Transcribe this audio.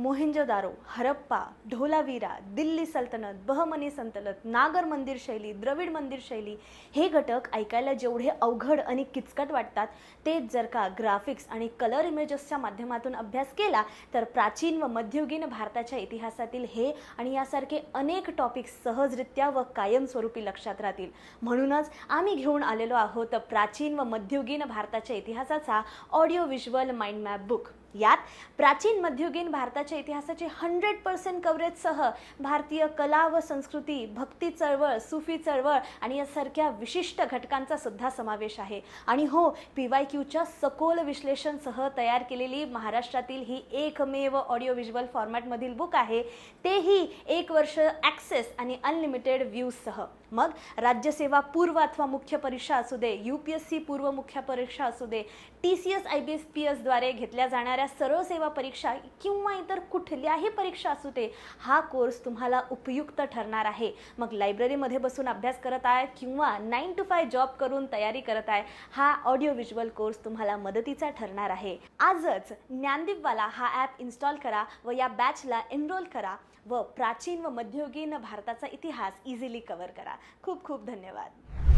मोहेंजोदारो हरप्पा ढोलावीरा दिल्ली सल्तनत बहमनी सल्तनत नागर मंदिर शैली द्रविड मंदिर शैली हे घटक ऐकायला जेवढे अवघड आणि किचकट वाटतात तेच जर का ग्राफिक्स आणि कलर इमेजेसच्या माध्यमातून अभ्यास केला तर प्राचीन व मध्ययुगीन भारताच्या इतिहासातील हे आणि यासारखे अनेक टॉपिक्स सहजरित्या व कायमस्वरूपी लक्षात राहतील. म्हणूनच आम्ही घेऊन आलेलो आहोत प्राचीन व मध्ययुगीन भारताच्या इतिहासाचा audio visual mind map book यात प्राचीन मध्ययुगीन भारताच्या इतिहासाचे हंड्रेड पर्सेंट कव्हरेजसह भारतीय कला व संस्कृती भक्ती चळवळ सुफी चळवळ आणि यासारख्या विशिष्ट घटकांचा सुद्धा समावेश आहे. आणि हो पी वाय क्यूच्या सखोल विश्लेषणसह तयार केलेली महाराष्ट्रातील ही एकमेव ऑडिओ व्हिज्युअल फॉर्मॅटमधील बुक आहे. तेही एक वर्ष ॲक्सेस आणि अनलिमिटेड व्ह्यूजसह मग राज्यसेवा पूर्व अथवा मुख्य परीक्षा असू दे यू पी एस सी पूर्व मुख्य परीक्षा असू दे T C S I B S P एसद्वारे घेतल्या जाणाऱ्या सरळ सेवा परीक्षा किंवा इतर कुठल्याही परीक्षा असू दे हा कोर्स तुम्हाला उपयुक्त ठरणार आहे. मग लायब्ररीमध्ये बसून अभ्यास करत आहे किंवा नाईन टू फाय जॉब करून तयारी करत आहे हा ऑडिओ व्हिज्युअल कोर्स तुम्हाला मदतीचा ठरणार आहे. आजच ज्ञानदीपवाला हा ॲप इन्स्टॉल करा व या बॅचला एनरोल करा व प्राचीन व मध्ययुगीन भारताचा इतिहास इझिली कव्हर करा. खूप खूप धन्यवाद.